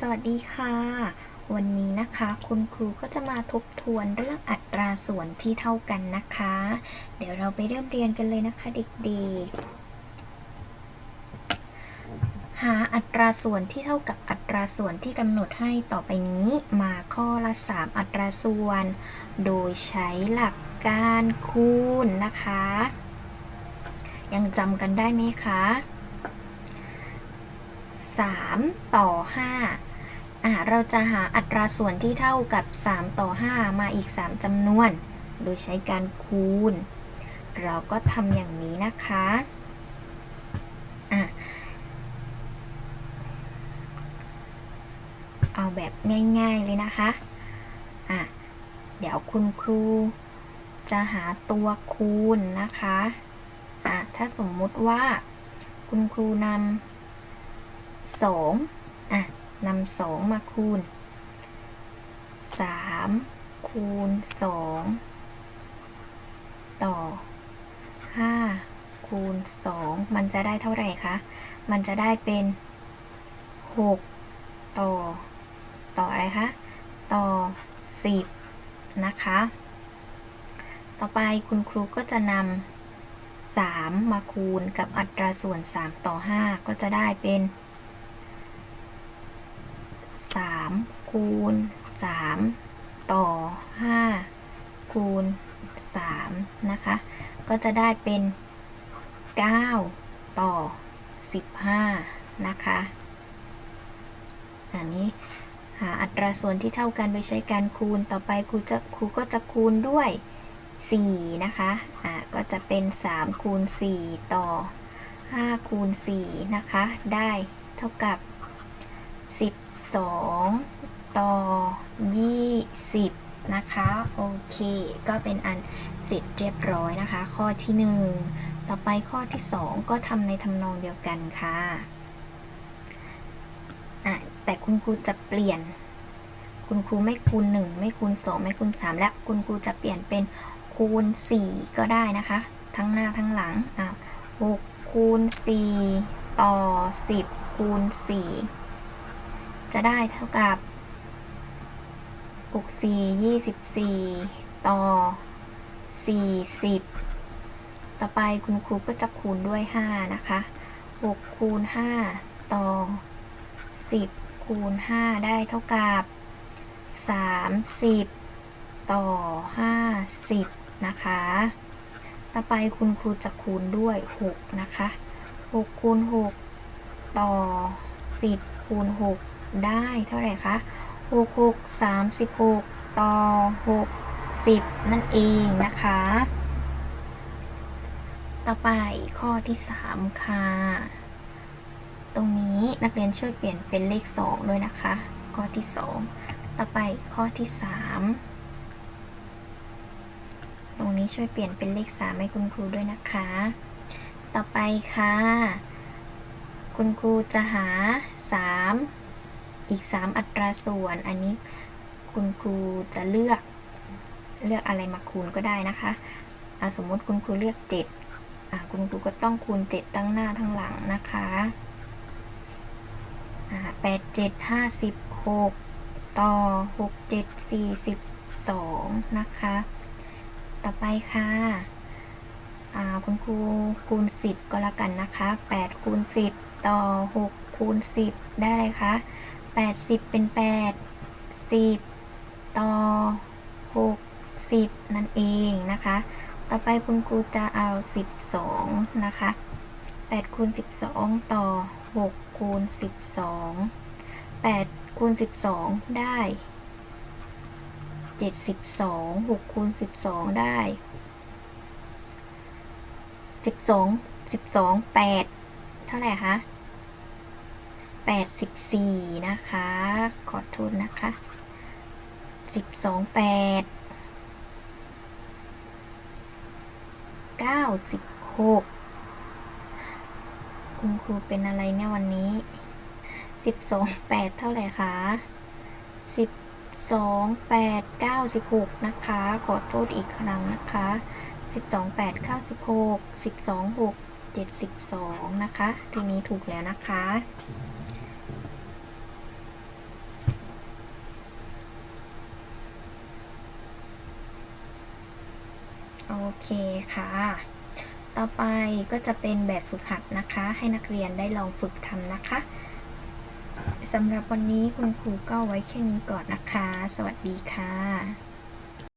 สวัสดีค่ะ วันนี้นะคะคุณครูก็จะมาทบทวนเรื่องอัตราส่วนที่เท่ากันนะคะ เดี๋ยวเราไปเริ่มเรียนกันเลยนะคะเด็กๆ หาอัตราส่วนที่เท่ากับอัตราส่วนที่กำหนดให้ต่อไปนี้มาข้อละ 3 อัตราส่วน โดยใช้หลักการคูณนะคะ ยังจำกันได้ไหมคะ 3 ต่อ 5 อะเราจะหาอัตราส่วนที่เท่ากับ 3 ต่อ 5 มาอีก 3จำนวน โดยใช้การคูณ เราก็ทำอย่างนี้นะคะ อะ เอาแบบง่ายๆเลยนะคะ อะ เดี๋ยวคุณครูจะหาตัวคูณนะคะ อะ ถ้าสมมุติว่าคุณครูนำ สองอะนำสองมาคูณสามคูณสองต่อห้าคูณสองมันจะได้เท่าไหร่คะ มันจะได้เป็นหกต่อ ต่ออะไรคะ ต่อสิบนะคะ ต่อไปคุณครูก็จะนำสามมาคูณกับอัตราส่วน 3 ต่อ 5 ก็จะได้เป็น 3 คูณ 3 ต่อ 5 คูณ 3 นะคะ ก็จะได้เป็น 9 ต่อ 15 นะคะอันนี้หาอัตราส่วนที่เท่ากันโดยใช้การคูณต่อไปครูจะครูก็จะคูณด้วย 4 นะคะอ่าก็จะเป็น 3 คูณ 4 ต่อ 5 คูณ 4 นะคะ ได้เท่ากับ 12 ต่อ 20 นะคะ โอเค ก็เป็นอันเสร็จเรียบร้อยนะคะ ข้อที่ 1 ต่อไปข้อที่ 2 ก็ทำในทำนองเดียวกันค่ะอะแต่คุณครูจะเปลี่ยน คุณครูไม่คูณ 1 ไม่คูณ 2 ไม่คูณ 3 และคุณครูจะเปลี่ยนเป็นคูณ 4 ก็ได้นะคะ ทั้งหน้าทั้งหลังอะ6คูณ 4 ต่อ 10 คูณ 4 จะได้เท่ากับ 6 4 24 ต่อ 40 ต่อไปคุณครูก็จะคูณด้วย 5 นะคะ 6 คูณ 5 ต่อ 10 คูณ 5 ได้เท่ากับ 30 ต่อ 50 นะคะ ต่อไปคุณครูจะคูณด้วย 6 นะคะ 6 คูณ 6 ต่อ 10 คูณ 6 ได้เท่าไหร่คะ6 6 36 ต่อ 6 10 นั่นเองนะคะ ต่อไปข้อที่ 3 ค่ะ ตรงนี้นักเรียนช่วยเปลี่ยนเป็นเลข 2 ด้วยนะคะ ข้อที่ 2 ต่อไปข้อที่ 3 ตรงนี้ช่วยเปลี่ยนเป็นเลข 3 ให้คุณครูด้วยนะคะ ต่อไปค่ะ คุณครูจะหา 3 อีก 3 อัตราส่วน อันนี้คุณครูจะเลือกเลือกอะไรมาคูณก็ได้นะคะสมมติคุณครูเลือก7อคุณครูก็ต้องคูณ 7 ทั้งหน้าทั้งหลังนะคะอะ8 7 56ต่อ6 7 42นะคะ ต่อไปค่ะคุณครูคูณ10ก็แล้วกันนะคะ8คูณ10ต่อ6คูณ10ได้เลยคะ 80 เป็น 8 10 ต่อ 60 นั่นเองนะคะ ต่อไปคุณครูจะเอา 12 นะคะ 8 คูณ 12 ต่อ 6 คูณ 12 8 คูณ 12 ได้ 72 6 คูณ 12 ได้ 12 12 8 เท่าไหร่คะ 84 นะคะ ขอโทษนะคะ 12 8 96 คุณครูเป็นอะไรเนี่ยวันนี้ 12 8 เท่าไหร่คะ12 8 96 นะคะ ขอโทษอีกครั้งนะคะ 12 8 96 12 6 72 นะคะ ทีนี้ถูกแล้วนะคะ โอเคค่ะ ต่อไปก็จะเป็นแบบฝึกหัดนะคะ ให้นักเรียนได้ลองฝึกทำนะคะสำหรับวันนี้คุณครูก็ไว้แค่นี้ก่อนนะคะ สวัสดีค่ะ